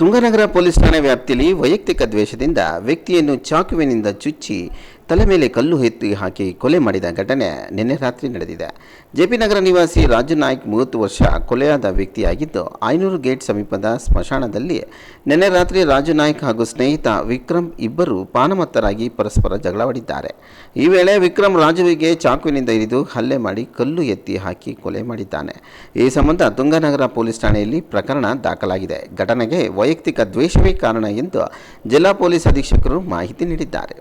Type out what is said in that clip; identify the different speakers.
Speaker 1: ತುಂಗನಗರ police ಠಾಣೆ ವ್ಯಾಪ್ತಿಯಲ್ಲಿ ವೈಯಕ್ತಿಕ ದ್ವೇಷದಿಂದ ವ್ಯಕ್ತಿಯನ್ನು ಚಾಕುವಿನಿಂದ ಚುಚ್ಚಿ ತಲೆ ಮೇಲೆ ಕಲ್ಲು ಎತ್ತಿ ಹಾಕಿ ಕೊಲೆ ಮಾಡಿದ ಘಟನೆ ನಿನ್ನೆ ರಾತ್ರಿ ನಡೆದಿದೆ. ಜೆಪಿ ನಗರ ನಿವಾಸಿ ರಾಜು ನಾಯ್ಕ್ ಮೂವತ್ತು ವರ್ಷ ಕೊಲೆಯಾದ ವ್ಯಕ್ತಿಯಾಗಿದ್ದು, ಐನೂರು ಗೇಟ್ ಸಮೀಪದ ಸ್ಮಶಾನದಲ್ಲಿ ನಿನ್ನೆ ರಾತ್ರಿ ರಾಜು ನಾಯ್ಕ್ ಹಾಗೂ ಸ್ನೇಹಿತ ವಿಕ್ರಮ್ ಇಬ್ಬರು ಪಾನಮತ್ತರಾಗಿ ಪರಸ್ಪರ ಜಗಳವಾಡಿದ್ದಾರೆ ಈ ವೇಳೆ ವಿಕ್ರಮ್ ರಾಜುವಿಗೆ ಚಾಕುವಿನಿಂದ ಇರಿದು ಹಲ್ಲೆ ಮಾಡಿ ಕಲ್ಲು ಎತ್ತಿ ಹಾಕಿ ಕೊಲೆ ಮಾಡಿದ್ದಾನೆ. ಈ ಸಂಬಂಧ ತುಂಗನಗರ ಪೊಲೀಸ್ ಠಾಣೆಯಲ್ಲಿ ಪ್ರಕರಣ ದಾಖಲಾಗಿದೆ. ಘಟನೆಗೆ ವೈಯಕ್ತಿಕ ದ್ವೇಷವೇ ಕಾರಣ ಎಂದು ಜಿಲ್ಲಾ ಪೊಲೀಸ್ ಅಧೀಕ್ಷಕರು ಮಾಹಿತಿ ನೀಡಿದ್ದಾರೆ.